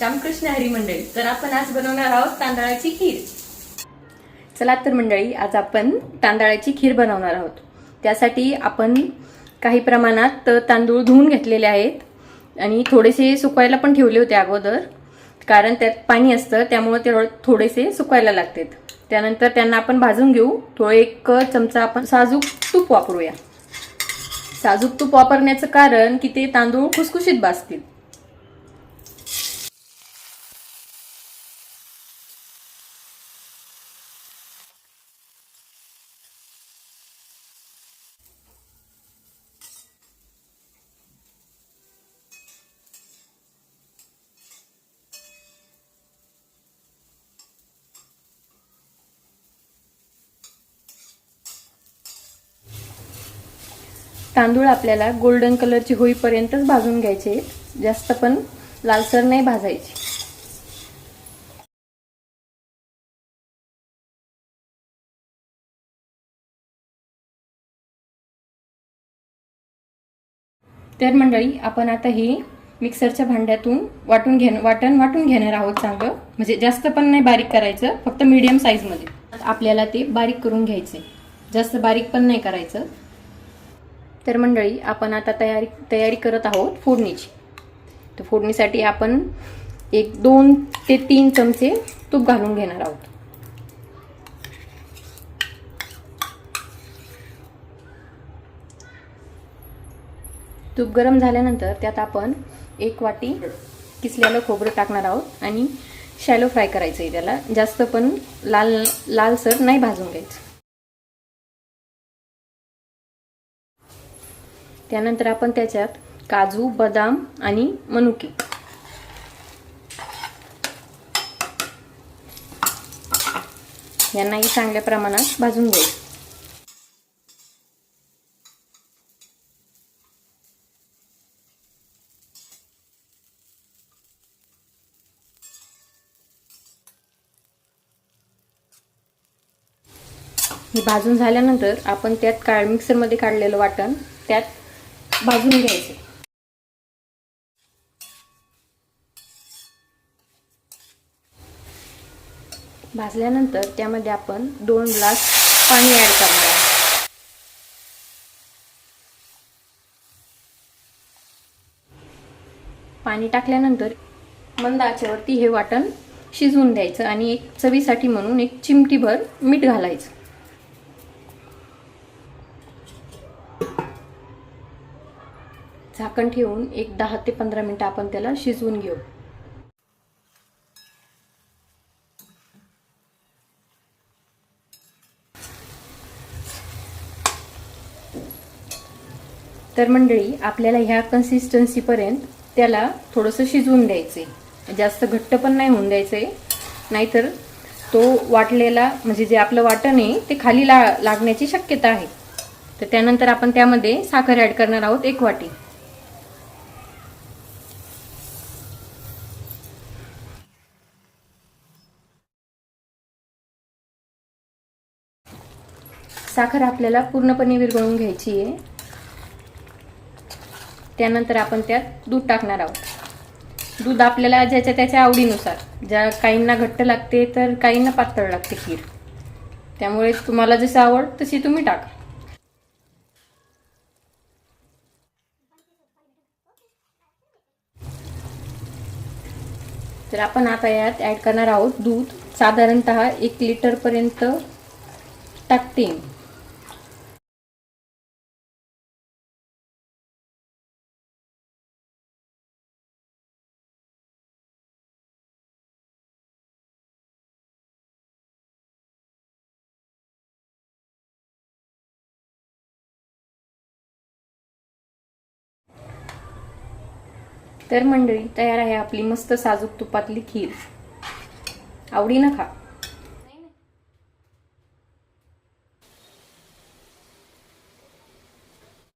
रामकृष्ण हरी मंडळी तर आपण आज बनवणार आहोत तांदळाची खीर. चला तर मंडळी आज आपण तांदळाची खीर बनवणार आहोत. त्यासाठी आपण काही प्रमाणात तांदूळ धुवून घेतलेले आहेत आणि थोडेसे सुकवायला पण ठेवले होते अगोदर कारण त्यात पाणी असतं त्यामुळे ते थोडेसे सुकवायला लागतात. त्यानंतर त्यांना आपण भाजून घेऊ. थोडं एक चमचा आपण साजूक तूप वापरूया. साजूक तूप वापरण्याचं कारण की ते तांदूळ खुसखुशीत भाजतील. तांदूळ आपल्याला गोल्डन कलरचे होईपर्यंतच भाजून घ्यायचे. जास्त पण लालसर नाही भाजायची. तर मंडळी आपण आता ही मिक्सरच्या भांड्यातून वाटून घेण वाटण वाटून घेणार आहोत चांगलं. म्हणजे जास्त पण नाही बारीक करायचं फक्त मीडियम साईजमध्ये आपल्याला ते बारीक करून घ्यायचे. जास्त बारीक पण नाही करायचं. तर मंडळी आपण आता तयारी तयारी करत आहोत फोडणीची. तर फोडणीसाठी आपण एक दोन ते तीन चमचे तूप घालून घेणार आहोत. तूप गरम झाल्यानंतर त्यात आपण एक वाटी किसलेलं खोबरं टाकणार आहोत आणि शॅलो फ्राय करायचं आहे त्याला. जास्त पण लाल लालसर नाही भाजून घ्यायचं. त्यानंतर आपण त्याच्यात काजू बदाम आणि मनुके. यांनाही चांगल्या प्रमाणात भाजून घ्यायचं. हे भाजून झाल्यानंतर आपण त्यात काळ मिक्सरमध्ये काढलेलं वाटण त्यात भाजून घ्यायचे. भाजल्यानंतर त्यामध्ये आपण दोन ग्लास पाणी ॲड करणार आहे पाणी टाकल्यानंतर मंद आचेवरती हे वाटण शिजवून द्यायचं आणि एक चवीसाठी म्हणून एक चिमटीभर मीठ घालायचं. झाकण ठेवून एक दहा ते पंधरा मिनटं आपण त्याला शिजवून घेऊ. तर मंडळी आपल्याला ह्या कन्सिस्टन्सीपर्यंत त्याला थोडंसं शिजवून द्यायचं आहे जास्त घट्ट पण नाही होऊन द्यायचं आहे नाहीतर तो वाटलेला म्हणजे जे आपलं वाटण आहे ते खाली ला लागण्याची शक्यता आहे. तर त्यानंतर आपण त्यामध्ये साखर ॲड करणार आहोत एक वाटी. साखर आपल्याला पूर्णपणे विरघळून घ्यायची आहे. त्यानंतर आपण त्यात दूध टाकणार आहोत. दूध आपल्याला ज्याच्या त्याच्या आवडीनुसार ज्या काहींना घट्ट लागते तर काहींना पातळ लागते खीर. त्यामुळे तुम्हाला जसं आवड तशी तुम्ही टाका. तर आपण आता यात ॲड करणार आहोत दूध. साधारणत एक लिटरपर्यंत टाकते तर मंडळी तयार आहे आपली मस्त साजूक तुपातली खीर. आवडीनं खा.